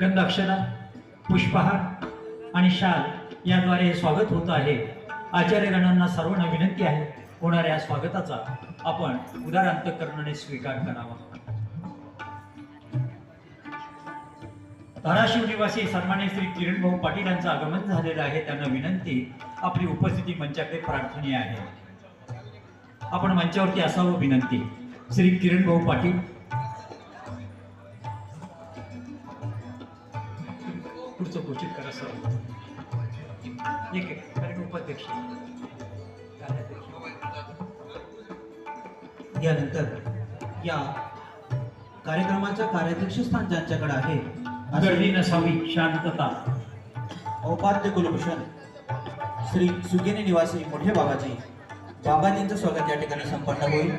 गंधाक्षरा पुष्पहार आणि शाल याद्वारे हे स्वागत होत आहे. आचार्यगणांना सर्वांना विनंती आहे होणाऱ्या स्वागताचा आपण उदार अंतकरणाने स्वीकार करावा. धाराशिव निवासी सन्मान्य श्री किरणभाऊ पाटील यांचं आगमन झालेलं आहे त्यांना विनंती आपली उपस्थिती मंचाकडे प्रार्थनीय आहे. आपण मंचावरती असावं विनंती. श्री किरणभाऊ पाटील पुढचं घोषित करा सर. एक एक कारण उपाध्यक्ष. यानंतर या कार्यक्रमाचं कार्याध्यक्ष स्थान ज्यांच्याकडे आहे गर्दी नसावी शांतता. औपाद्य कुलभूषण श्री सुगिनी निवासी मोठे बाबाजी. बाबाजींचं स्वागत या ठिकाणी संपन्न होईल.